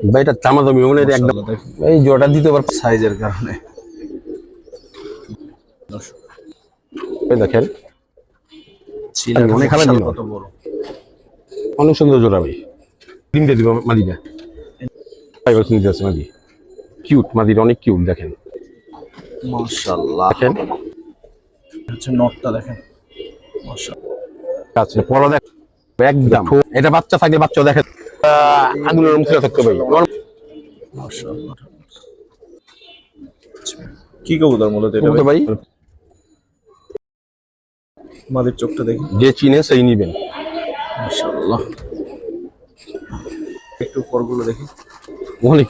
ভাই এটা চামা জমি মানে একদম এই জোড়াটা দিতে পারব সাইজের কারণে। দেখেন। অনেক সুন্দর জোড়া ভাই। ডিম দিয়ে দিব মাদিটা। ফাইভ পার্সেন্ট আছে মাদি। কিউট মাদিটা অনেক কিউট দেখেন। মাশাআল্লাহ। দেখেন। হচ্ছে নটটা দেখেন। মাশাআল্লাহ। আচ্ছা পড়া দেখ একদম। এটা বাচ্চা থাকলে বাচ্চা দেখেন থাকতে ভাই। কি কবুতর মূলত এটা ভাই? মাদের চোখটা দেখি। যে চিনে সেই নিবেন মাশাআল্লাহ। একটু পরগুলো দেখি। অনেক।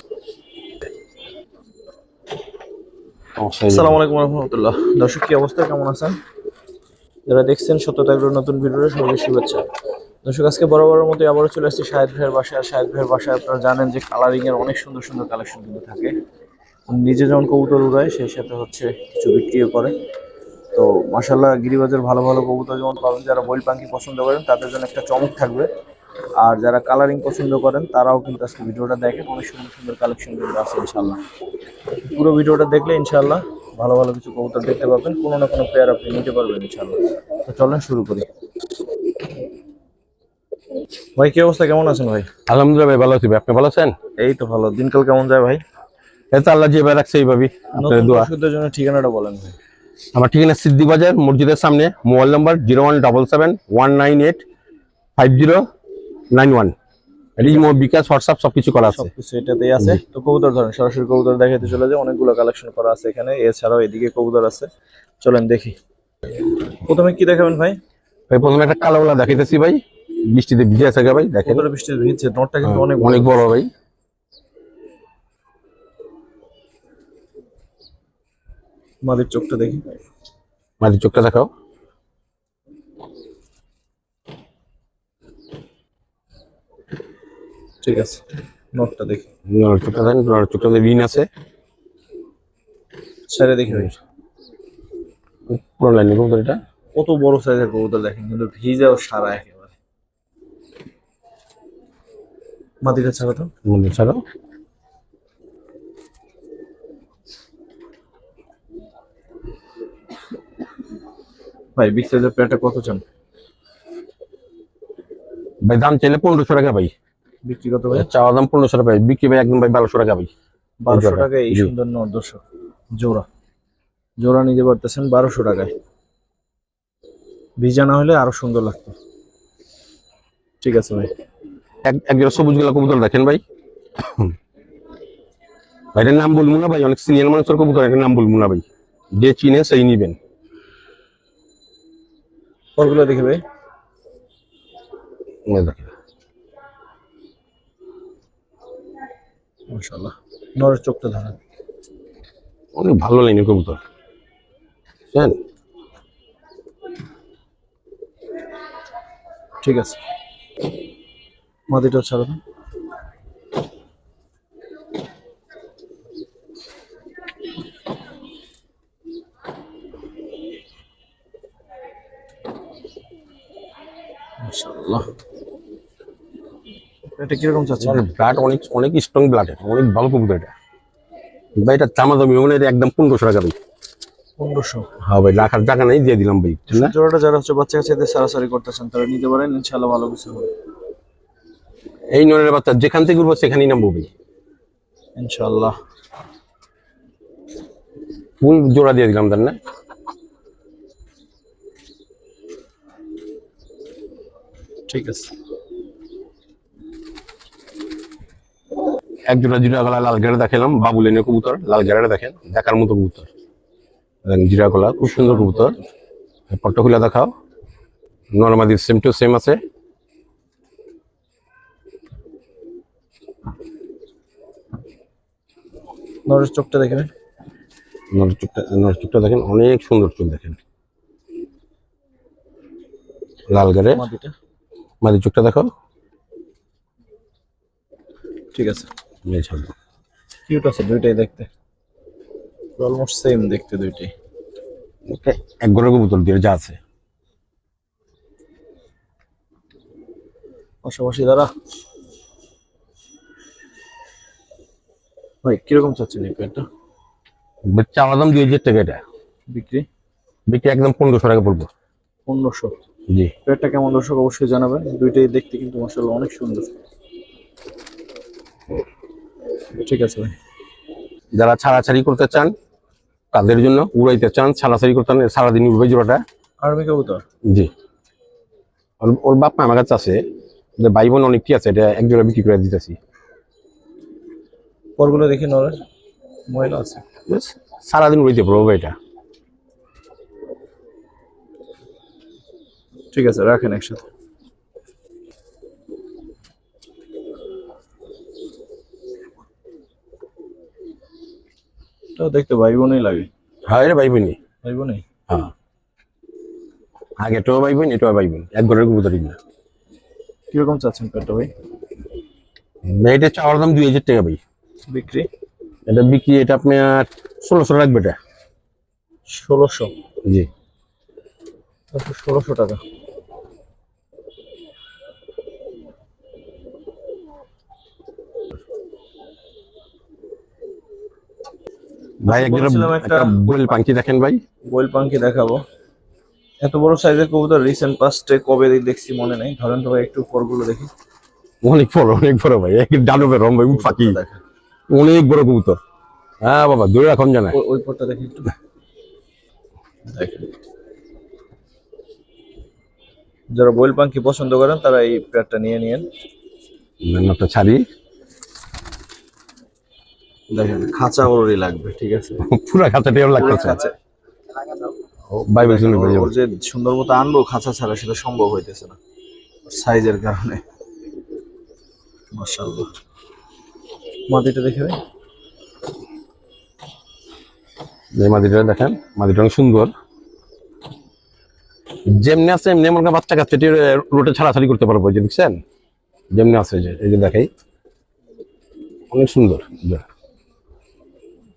আসসালামু আলাইকুম রহমতুল্লাহ। দর্শক কি অবস্থা? কেমন আছেন? যারা দেখছেন সত্যতা নতুন ভিডিওতে সবাইকে শুভেচ্ছা। দর্শক, আজকে বড় বড় মতো আবারও চলে আসছি শাহেদ ভাইয়ের বাসায়। শাহেদ ভাইয়ের বাসায় আপনারা জানেন যে কালারিং এর অনেক সুন্দর সুন্দর কালেকশন কিন্তু থাকে। নিজে যেমন কবুতর উড়ায়, সেই সাথে হচ্ছে কিছু বিক্রিও করে। তো মাসাল্লাহ গিরিবাজের ভালো ভালো কবুতর যেমন পাবেন, যারা বইল পাখি পছন্দ করেন, তাদের জন্য একটা চমক থাকবে। আর যারা কালারিং পছন্দ করেন, তারাও কিন্তু আজকে ভিডিওটা দেখেন, অনেক সুন্দর সুন্দর কালেকশন কিন্তু আছে ইনশাল্লাহ পুরো ভিডিওটা দেখলে ইনশাল্লাহ ভালো ভালো কিছু কবুতর দেখতে পাবেন, কোনো না কোনো পেয়ার আপনি নিতে পারবেন ইনশাল্লাহ তো চলেন শুরু করি। ভাই কি অবস্থা? কেমন আছেন ভাই? আলহামদুলিল্লাহ ভাই ভালো আছি ভাই। আপনি ভালো আছেন? এই তো ভালো। দিনকাল কেমন যায় ভাই? এই তো আল্লাহ যেভাবে রাখছে এইভাবে আপনার নতুন দোয়া। দর্শকদের জন্য ঠিকানাটা বলেন ভাই। আমার ঠিকানা সিদ্ধি বাজার মসজিদের সামনে mobile number zero one double seven one nine eight five zero nine one. Rimo bKash WhatsApp সবকিছু করা আছে। সবকিছু এটাতেই আছে। তো কবুতর ধরেন সরাসরি কবুতর দেখাতে চলে যায় অনেকগুলো কালেকশন করা আছে এখানে। এছাড়াও এদিকে কবুতর আছে। চলেন দেখি। প্রথমে কি দেখাবেন ভাই? ভাই প্রথমে একটা কালো ওলা দেখাইতেছি ভাই। বৃষ্টিতে ভিজে আছে ভাই দেখেন। কবুতর বৃষ্টি ভিজছে নটটা কিন্তু অনেক বড়। অনেক বড় ভাই। মাদের চোখটা দেখি। মাঝে চোখটা দেখাও। ঠিক আছে নটটা দেখি। চোখটা দেখেন চোখটা ঋণ আছে। সেটা দেখি ভাই। পুরো লাইন কবুতর এটা। কত বড় সাইজের কবুতর দেখেন কিন্তু ভিজাও সারা একেবারে। মাদিটা ছাড়া তো? ছাড়াও ভাই বিগ সাইজের প্যান্টটা কত চান? ভাই দাম চাইলে পনেরোশো টাকা ভাই। বিক্রি কত ভাই? চাওয়া দাম পনেরোশো টাকা ভাই। বিক্রি ভাই একদম ভাই বারোশো টাকা ভাই। বারোশো। টাকায় এই সুন্দর নট দর্শক। জোড়া। জোড়া নিতে পারতেছেন বারোশো টাকায়। ভিজা না হলে আরও সুন্দর লাগতো। ঠিক আছে ভাই। এক এক সবুজগুলা কবুতর দেখেন ভাই। ভাই এটার নাম বলব না ভাই অনেক সিনিয়র মানুষের কবুতর এটার নাম বলব না ভাই। যে চিনে সেই নিবেন। ফলগুলো দেখি ভাই। দেখেন। মাশাল্লাহ নরের চোখটা ধরেন। অনেক ভালো লাইনের কবুতর। বুঝছেন ঠিক আছে। মাদিটা ছাড়া। মাশাআল্লাহ। এটা কীরকম চাচ্ছে ব্লাড অনেক অনেক স্ট্রং ব্লাড অনেক ভালো কবুতর এটা। ভাই এটা চামা মানে একদম পনেরোশো টাকা ভাই। পনেরোশো। হ্যাঁ ভাই রাখার টাকা নেই দিয়ে দিলাম ভাই। জোড়াটা যারা হচ্ছে বাচ্চা কাচ্চাদের সারাসারি করতেছেন তারা নিতে পারেন ইনশাআল্লাহ ভালো কিছু হবে। এই নরের বাচ্চা যেখান থেকে উঠবো সেখানেই নামবো ভাই। ইনশাআল্লাহ। ফুল জোড়া দিয়ে দিলাম তার না? ঠিক আছে। এক জোড়া জিরা গলা লাল গেড়ে দেখালাম বাবু লেনের কবুতর লাল গেড়াটা দেখেন দেখার মতো কবুতর। জিরা গলা খুব সুন্দর কবুতর। পট্টা খুলে দেখাও। নর্মাদি সেম টু সেম আছে। নরের চোখটা দেখেন। নর চোখটা নর চোখটা দেখেন অনেক সুন্দর চোখ দেখেন। লাল গেড়ে মাদি চোখটা দেখাও ঠিক আছে। কিউট আছে দুইটাই দেখতে। অলমোস্ট সেম দেখতে দুইটাই। ওকে, এক ঘরের কবুতর দিয়ে যা আছে। পাশাপাশি দাঁড়া। ভাই কীরকম চাচ্ছেন এই পেয়ারটা? চাওয়া দাম দুই হাজার টাকা এটা। বিক্রি? বিক্রি একদম পনেরোশো টাকা পড়ব। পনেরোশো? জি। পেয়ারটা কেমন দর্শক? অবশ্যই জানাবেন। দুইটাই দেখতে কিন্তু মাসাল্লাহ অনেক সুন্দর। ঠিক আছে ভাই। যারা ছাড়াছাড়ি করতে চান তাদের জন্য উড়াইতে চান ছাড়াছাড়ি করতে চান সারাদিন উড়বে জোড়াটা। আর্মি কবুতর? জি। ওর- বাপ মা আমার কাছে আছে। যে ভাই বোন অনেকটি আছে এটা এক জোড়া বিক্রি করে দিতেছি। পরগুলো দেখি নরের ময়লা আছে। সারাদিন উড়াইতে পারব এটা। ঠিক আছে রাখেন একসাথে। তো দেখতে ভাই বোনই লাগে। হ্যাঁ এটা ভাই বোনই ভাই বোনই হ্যাঁ। আগে এটাও ভাই বোন এটাও ভাই বোন এক ঘরের কবুতরই না কীরকম চাচ্ছেন পেয়ারটা ভাই? এটা চাওয়ার দাম দুই হাজার টাকা ভাই। বিক্রি? এটা বিক্রি এটা আপনার ষোলোশো রাখবে এটা? ষোলোশো? জি। ষোলোশো টাকা। ভাই এক একটা- একটা বইল পাঙ্কি দেখেন ভাই। পাঙ্কি দেখাবো। এত বড় সাইজের কবুতর রিসেন্ট পাস্টে কবে দেখছি মনে নেই। ধরেন তো ভাই একটু পরগুলো দেখি। অনেক বড় অনেক বড় ভাই ভাই পাখি। দেখেন। অনেক বড় কবুতর। হ্যাঁ বাবা দূরে রাখুন জানা ওই- পরটা দেখি একটু। যারা বয়েল পাঙ্কি পছন্দ করেন তারা এই প্যাডটা নিয়ে নিয়েন। একটা ছাড়ি। দেখেন খাঁচা ওরই লাগবে ঠিক আছে? পুরা খাঁচা। টেবিল লাগতেছে ভাই শুনুন ওর যে সুন্দর মতো আনব খাঁচা ছাড়া সেটা সম্ভব হইতেছে না সাইজের কারণে। মাশাআল্লাহ। মাটিটা দেখে এই মাদিটা দেখেন মাদিটা অনেক সুন্দর। যেমনি আছে এমনি আমার বাচ্চা কাচ্চা রোটে ছাড়াছাড়ি করতে পারব যে দেখছেন? যেমনি আছে এই যে এই যে দেখাই। অনেক সুন্দর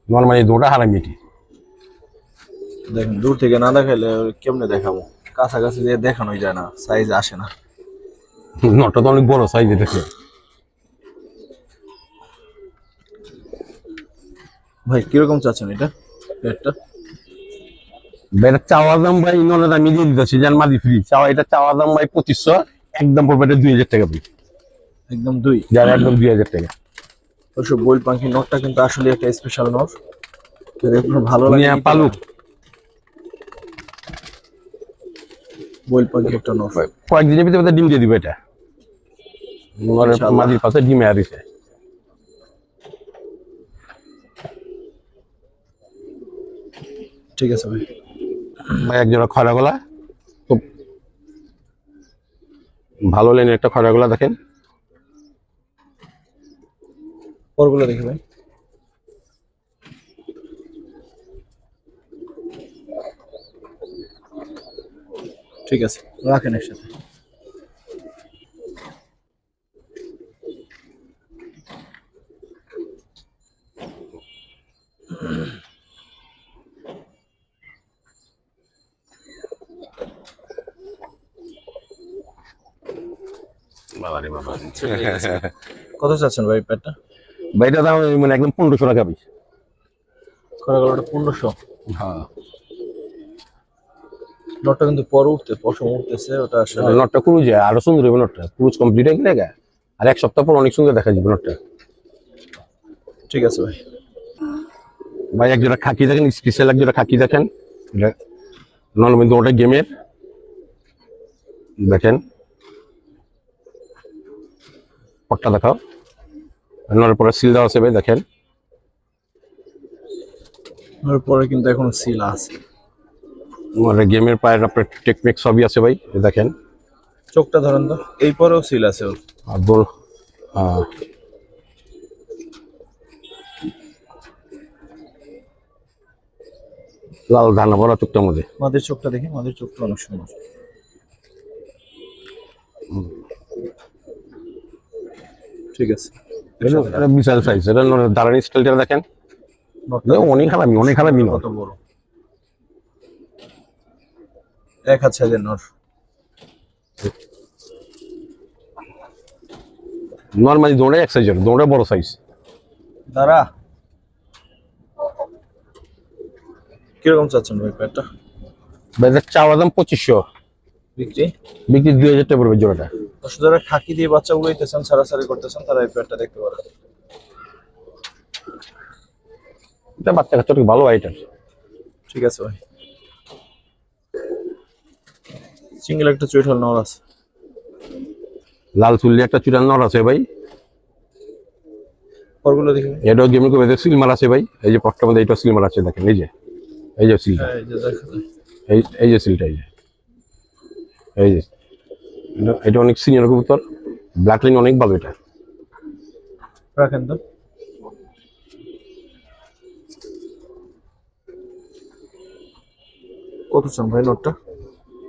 নর্মালি দুটা হারামি এটি দেখেন দূর থেকে না দেখাইলে কেমনে দেখাবো? কাছাকাছি দিয়ে দেখানোই যায় না সাইজ আসে না। নটা তো অনেক বড় সাইজ এটা ভাই কীরকম চাচ্ছেন এটা? পেটটা এটা চাওয়া দাম ভাই নলে দাম দিয়ে দিতেছি জান মাদি ফ্রি চাওয়া এটা চাওয়া দাম ভাই পঁচিশশো একদম পড়বে এটা দুই হাজার টাকা ভাই একদম দুই? যার একদম দুই হাজার টাকা। অবশ্য বইল পাখি নটটা কিন্তু আসলে একটা স্পেশাল নট ভালো লাগে পালুক। বইল পাখি একটা নট কয়েকদিনের ভিতরে ডিম দিয়ে দিবে এটা। মাদির পাশে ডিমে আর দিছে। ঠিক আছে ভাই। ভাই একজোড়া খয়রা গলা খুব ভালো লেনের একটা খয়রা গলা দেখেন। পরগুলো দেখি ভাই। ঠিক আছে রাখেন একসাথে। বাবা কত চাচ্ছেন ভাই প্যাটটা ভাই এটা দাম মানে একদম পনেরোশো টাকা ভাই খরা গলাটা পনেরোশো। হ্যাঁ। নটটা কিন্তু পর উঠতে পশম উঠতেছে ওটা আসলে নটটা ক্রুজ আরও সুন্দর হবে নটটা। ক্রুজ কমপ্লিট হয়ে গেলে গা। আর এক সপ্তাহ পর অনেক সুন্দর দেখা যাবে নটটা। ঠিক আছে ভাই। ভাই এক জোড়া খাকি দেখেন স্পেশাল এক জোড়া খাকি দেখেন। এটা নন কিন্তু ওটা গেমের। দেখেন। পটটা দেখাও। নলের পরে সিল দেওয়া আছে ভাই দেখেন। ওর পরে কিন্তু এখন সিল আছে। নলের গেমের পায়ের আপনার টেকনিক সবই আছে ভাই দেখেন। চোখটা ধরেন তো এই পরেও সিল আছে ওর। আর হ্যাঁ। লাল ধানা বড় চুক্তার মধ্যে। মাদের চোখটা দেখি মাদের চোখটা অনেক সুন্দর। ঠিক আছে। এটা সাইজ এটা দাঁড়ানি স্টাইলটা দেখেন। অনেক হারামি অনেক হারামি কত বড়? এক হাজার যে নর। নর্মালি দৌড়ে এক সাইজের দৌড়ে বড় সাইজ দাঁড়া। কীরকম চাচ্ছেন ভাই প্যাটটা ভাই চাওয়া দাম পঁচিশশো। বিক্রি? বিক্রি দুই হাজার টাকা পড়বে জোড়াটা। দর্শক যারা খাকি দিয়ে বাচ্চাগুলো দিতেছেন সারাসারি করতেছেন তারা এই পেয়ারটা দেখতে পারেন এটা বাচ্চা কাচ্চা ভালো আইটার ঠিক আছে ভাই। সিঙ্গেল একটা চুইঠাল নর আছে। লাল চুল্লি একটা চুরান নর আছে ভাই। পরগুলো দেখি এটাও গেমিং করে সিলমার আছে ভাই। এই যে পট্টার মধ্যে এইটা সিলমার আছে দেখেন এই যে এই যে সিলটা এই যে এই যে সিলটা এই যে এই যে এটা- অনেক সিনিয়র কবুতর। ব্ল্যাক লাইন অনেক ভালো এটা। রাখেন তো। কত চান ভাই নটটা?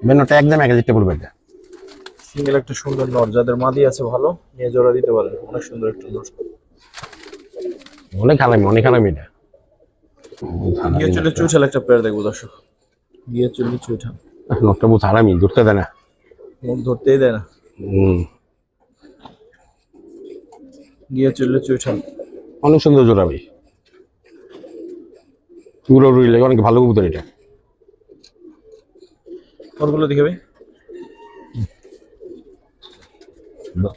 মেনুটা একদম এক হাজার টাকা পড়বে এটা সিঙ্গেল একটা সুন্দর নট যাদের মাদি আছে ভালো নিয়ে জোড়া দিতে পারেন। অনেক সুন্দর একটা নট। অনেক হারামি অনেক হারামি এটা। গিয়ে চলে চুইঠাল একটা পেয়ার দেখব দর্শক। গিয়ে চলে চুইঠাল নটটা বহুত হারামি ধরতে দেয় না। মুখ ধরতেই দেয় না। গিয়ে চলে চুইঠাল অনেক সুন্দর জোড়া ভাই। পুরো রুই লাগে অনেক ভালো কবুতর এটা। পরগুলো দেখে ভাই।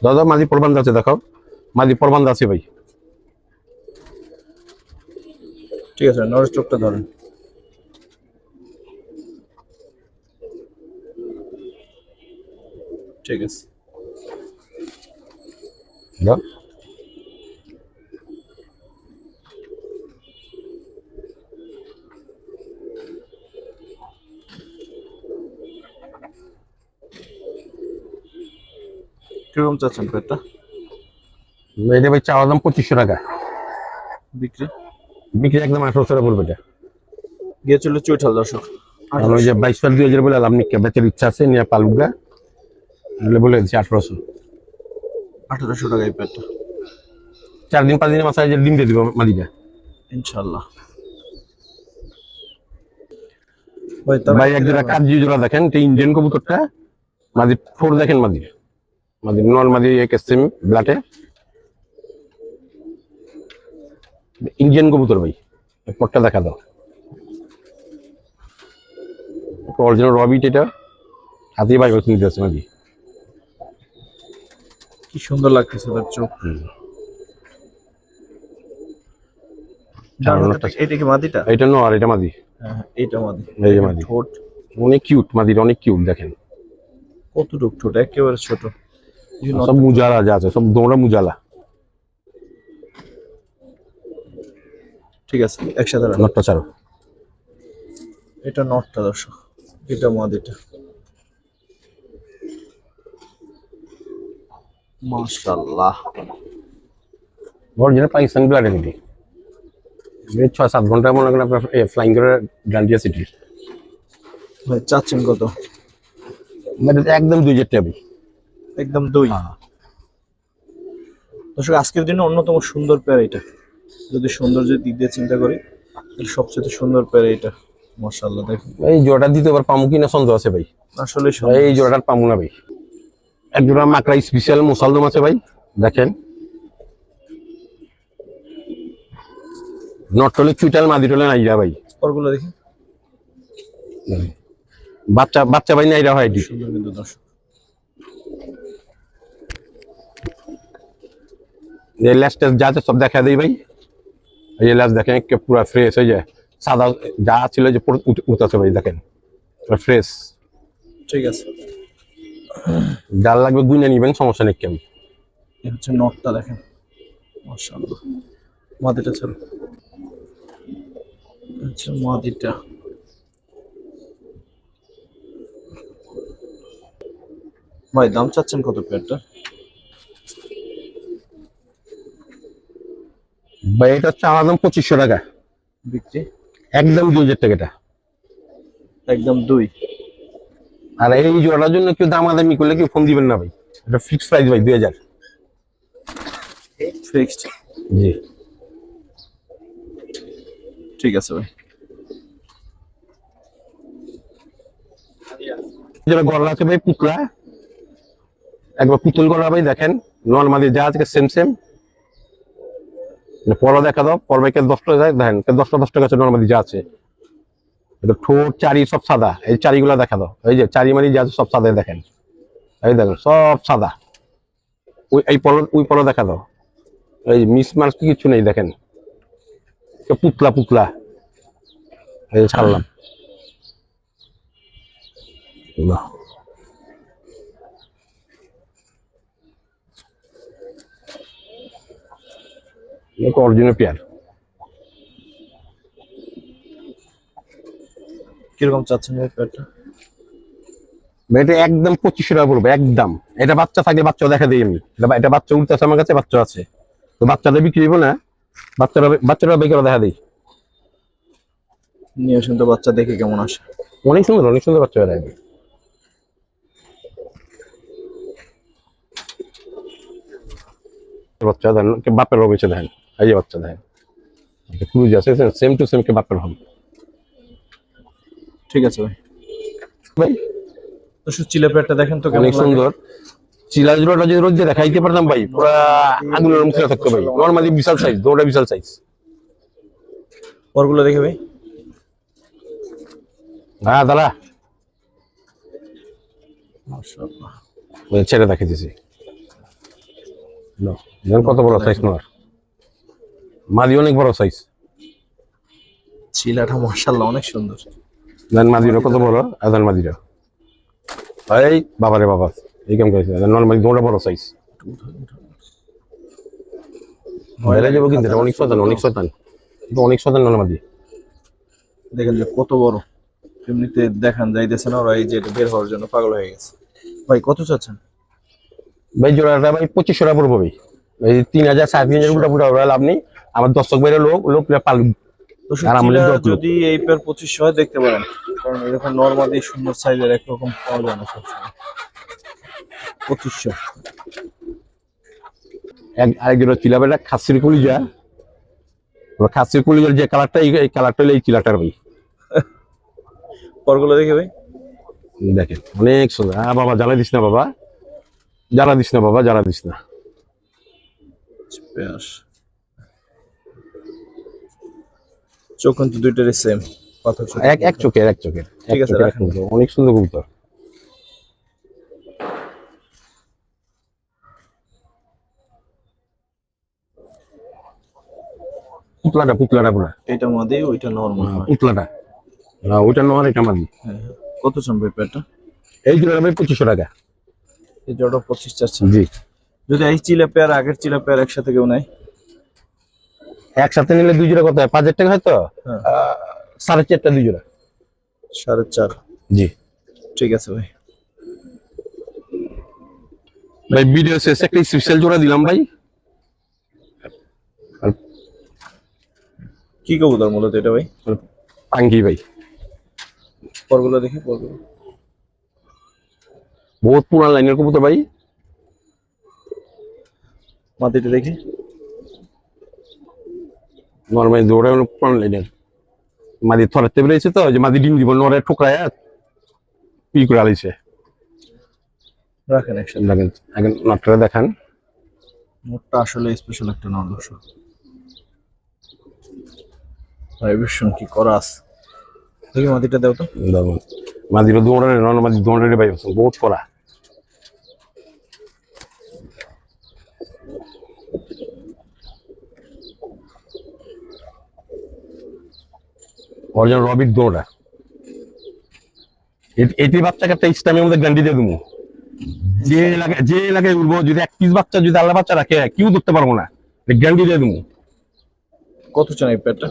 দাদা মাঝি প্রবন্ধ আছে দেখাও। মাঝি প্রবন্ধ আছে ভাই। ঠিক আছে নরেশ চোখটা ধরেন। ঠিক আছে। কীরকম চাচ্ছেন পেটটা এটা ভাই চাওয়া দাম পঁচিশশো টাকা। বিক্রি? বিক্রি একদম আঠারোশো টাকা পড়বে এটা। গিয়ে চলে চুইঠাল দর্শক। কারণ ওই যে বাইশ সাল দুই হাজার বলে আপনি বেচার ইচ্ছা আছে নিয়ে নাহলে বলে দিচ্ছি আঠারোশো। আঠারোশো টাকা এই পেটটা চার দিন পাঁচ দিনের মাথায় যে ডিম দিয়ে দিব মালিকা ইনশাল্লাহ ভাই এক জোড়া কাজি জোড়া দেখেন এটা ইন্ডিয়ান কবুতরটা। মাদি ফোর দেখেন মাদির মাদির নর মাদি এক সেম ব্লাটে ইন্ডিয়ান কবুতর ভাই পটটা দেখা দাও। অরিজিনাল রবিট এটা। হাতি ভাই বসে নিতে আছে মাদি। কি সুন্দর লাগতেছে তার চোখ। এটা কি মাদিটা? এটা মাদি। হ্যাঁ হ্যাঁ, মাদি। এই যে মাদি। ঠোঁট। অনেক কিউট মাদির অনেক কিউট দেখেন। কতটুক ঠোঁট একেবারে ছোট। সব মুজালা যা আছে সব দৌড়া মুজালা। ঠিক আছে একসাথে। নটটা ছাড়ো। এটা নটটা দর্শক এটা মাদিটা। মাশাআল্লাহ। অরিজিনাল পাকিস্তানি ব্লাডের এটি ছয় সাত ঘণ্টা মনে করেন আপনার ফ্লাইং করে ডান্ডিয়া সিটি চাচ্ছেন কত? একদম দুই টাকা একদম দুই? হ্যাঁ। দর্শক আজকের দিনে অন্যতম সুন্দর পেয়ার এটা যদি সৌন্দর্যের দিক দিয়ে চিন্তা করি তাহলে সবচেয়ে সুন্দর পেয়ার এটা মাশাআল্লাহ দেখুন। এই জোড়াটা দিতে পার পামু কিনা সন্দেহ আছে ভাই? আসলে এই জোড়াটার পামু না ভাই। এক জোড়া মাকড়া স্পেশাল মুসালদম আছে ভাই দেখেন। নটলে চুইটাল মাদি টলে নাইরা ভাই। পরগুলো দেখি। বাচ্চা বাচ্চা ভাই নাইরা হয় এটি। এই ল্যাসটা যা সব দেখা দেই ভাই। এই যে ল্যাস দেখেন একে পুরো ফ্রেশ হয়ে যায়। সাদা যা ছিল যে পুরো উঠে- উঠতেছে ভাই দেখেন। ফ্রেশ ঠিক আছে। যার লাগবে গুইনা নিবেন সমস্যা নেই কেমন? এই হচ্ছে নটটা দেখেন। মাশাআল্লাহ। মাদিটা ছাড়ো। আচ্ছা মাদিটা। ভাই দাম চাচ্ছেন কত পেয়ারটা? ভাই এটা হচ্ছে আমার দাম পঁচিশশো টাকা। বিক্রি? একদম দুই হাজার টাকা এটা একদম দুই? আর এই জোড়াটার জন্য কেউ দামাদামি করলে কেউ ফোন দিবেন না ভাই। এটা ফিক্স প্রাইস ভাই দুই হাজার। ফিক্সড জি। ঠিক আছে ভাই। যেটা গলা আছে ভাই পুতলা একবার পুতুল গলা ভাই দেখেন নর্মালি যা আছে সেম সেম পর দেখা দাও পর ভাইকে দশ টাকা যায় দেখেন দশটা দশ টাকা আছে নর্মালি যা আছে। ঠোঁট, চারি সব সাদা। এই চারিগুলো দেখা দাও। এই যে চারি মারি যা সব সাদা দেখেন। এই দেখেন, সব সাদা। ওই, এই পলো ওই পলো দেখা দাও। এই মিস মার্স কিছু নেই, দেখেন। পুতলা পুতলা। এই ছাড়লাম। অরিজিনাল পেয়ার কীরকম চাচ্ছেন পেয়ারটা এটা একদম পঁচিশশো টাকা পড়বে একদম। এটা বাচ্চা থাকলে বাচ্চা দেখা দিই আমি। এটা বাচ্চা উঠতে আছে আমার কাছে বাচ্চা আছে। তো বাচ্চাটা বিক্রি হইব না বাচ্চারা বাচ্চারা বেকার দেখা দিই। নিয়ে বাচ্চা দেখে কেমন আসে? অনেক সুন্দর অনেক সুন্দর বাচ্চা বেড়ায় বাচ্চা দেন বাপের রবেছে দেখেন এই যে বাচ্চা দেখেন ক্রুজ আছে সেম টু সেম কে বাপের হবে ঠিক আছে ভাই। ভাই? তো শুধু চিলে পেয়ারটা দেখেন তো কেমন অনেক সুন্দর। চিলা জোড়াটা যদি রোদ দিয়ে দেখাইতে পারতাম ভাই পুরা আগুনের মুখে থাকতো ভাই। নর্মালি বিশাল সাইজ দৌড়া বিশাল সাইজ পরগুলো দেখে ভাই। হ্যাঁ দাদা মাশাআল্লাহ। ওই ছেড়ে দেখে দিছি কত বড় সাইজ তোমার। মাদি অনেক বড় সাইজ চিলাটা মাশাআল্লাহ অনেক সুন্দর। দেন মাদিরও কত বড় আদান মাদিরা এই বাবারে বাবা এই কেমন করেছে নর্মালি দৌড়া বড় সাইজ বেড়ে যাব কিন্তু অনেক শতান অনেক শতান এটা অনেক শতান নর্মালি দেখেন যে কত বড়। এমনিতে দেখান যাইতেছে না ওরা এই যে এটা বের হওয়ার জন্য পাগল হয়ে গেছে। ভাই কত চাচ্ছেন? ভাই জোড়াটা ভাই পঁচিশশো টাকা পড়ব ভাই। এই তিন হাজার সাড়ে তিন হাজার পুটা ওরা লাভ নেই। আমার দর্শক বাইরে লোক লোক পাল যদি এই পেয়ার পঁচিশশো হয় দেখতে পারেন। কারণ এরকম নর্মালি সুন্দর সাইজের একরকম পাওয়া যায় না সবসময়। পঁচিশশো এক আরেকজন চিলাবেটা খাসির কলিজা। ওরা খাসির কলিজার যে কালারটা এই এই কালারটা হলো এই চিলাটার ভাই। পরগুলো দেখে ভাই। দেখেন অনেক সুন্দর। হ্যাঁ বাবা জ্বালা দিস না বাবা। জ্বালা দিস না বাবা জ্বালা দিস না পেয়ার চোখ কিন্তু দুইটারই সেম এক এক চোখের এক চোখের ঠিক আছে। অনেক সুন্দর কবুতর। পুতলাটা পুতলাটা পুরা। এটা মাদি ওইটা নর্মাল হয় পুতলাটা। না ওইটা নয় এটা মাদি। হ্যাঁ, হ্যাঁ। কত পেয়ারটা? এই জোড়াটা ভাই পঁচিশশো টাকা। এই জোড়া পঁচিশ চাচ্ছেন জি। যদি এই চিলা পেয়ার আগের চিলা পেয়ার একসাথে কেউ নেয়? একসাথে নিলে দুই জোড়া কত হয়? পাঁচ হাজার টাকা হয়তো হ্যাঁ। সাড়ে চারটা দুই জোড়া। সাড়ে চার। জি। ঠিক আছে ভাই। ভাই ভিডিও শেষে একটা স্পেশাল জোড়া দিলাম ভাই। কি কবুতর মূলত এটা ভাই? পাঙ্কি ভাই। পরগুলো দেখি পরগুলো। বহুত পুরান লাইনের কবুতর ভাই। মাটিটা দেখি। নর্মালি দৌড়ে পুরান লাইনের মাদি থরাতে বেরিয়েছে তো যে মাদি ডিম দিব নরে ঠোকরায় ই করে আলিছে। রাখেন এখন নটটা দেখান। মোটটা আসলে স্পেশাল একটা নর দর্শক। ভাই ভীষণ কি করাস দেখি মাটিটা দাও তো। দেখুন মাদিরও দৌড়ে নর মাদি দৌড়ে ভাই বহুত করা। অরিজিনাল রবির দৌড়া। এটি বাচ্চাকে একটা ইসলামের মধ্যে গ্যান্ডি দিয়ে দেবো। যে এলাকায় যে এলাকায় উঠবো যদি এক পিস বাচ্চা যদি আল্লাহ বাচ্চা রাখে কেউ ধরতে পারব না। গ্যান্ডি দিয়ে দেবো। কত চান এই পেয়ারটা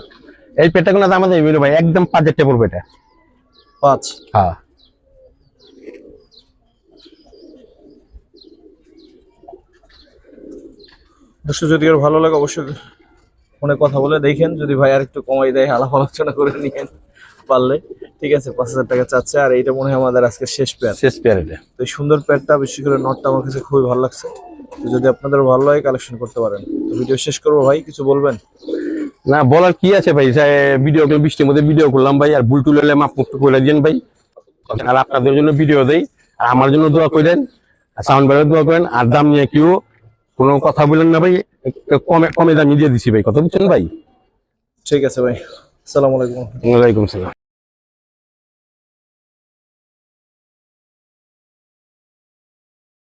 এই পেটটা কোনো দাম আছে? ভাই একদম পাঁচ হাজার পড়বে এটা পাঁচ? হ্যাঁ। দর্শক যদি আর ভালো লাগে অবশ্যই ফোনে কথা বলে দেখেন যদি ভাই আর একটু কমাই দেয় আলাপ আলোচনা করে নিয়েন পারলে। ঠিক আছে পাঁচ হাজার টাকা চাচ্ছে আর এইটা মনে হয় আমাদের আজকে শেষ পেয়ার। শেষ পেয়ার এটা। তো এই সুন্দর প্যাডটা বিশেষ করে নটটা আমার কাছে খুবই ভালো লাগছে। তো যদি আপনাদের ভালো লাগে কালেকশন করতে পারেন। তো ভিডিও শেষ করব ভাই কিছু বলবেন? না বলার কি আছে ভাই? ভিডিও বৃষ্টির মধ্যে ভিডিও করলাম ভাই আর ভুল টুল হলে মাপ মুক্ত করে দিন ভাই। আর আপনাদের জন্য ভিডিও দেই আর আমার জন্য দোয়া করেন সাউন্ড বাইরে দোয়া করেন আর দাম নিয়ে কেউ কোনো কথা বলেন না ভাই কমে কমে দামি দিয়ে দিছি ভাই। কথা বুঝছেন ভাই? ঠিক আছে ভাই। আসসালামু আলাইকুম। ওয়ালাইকুম সালাম।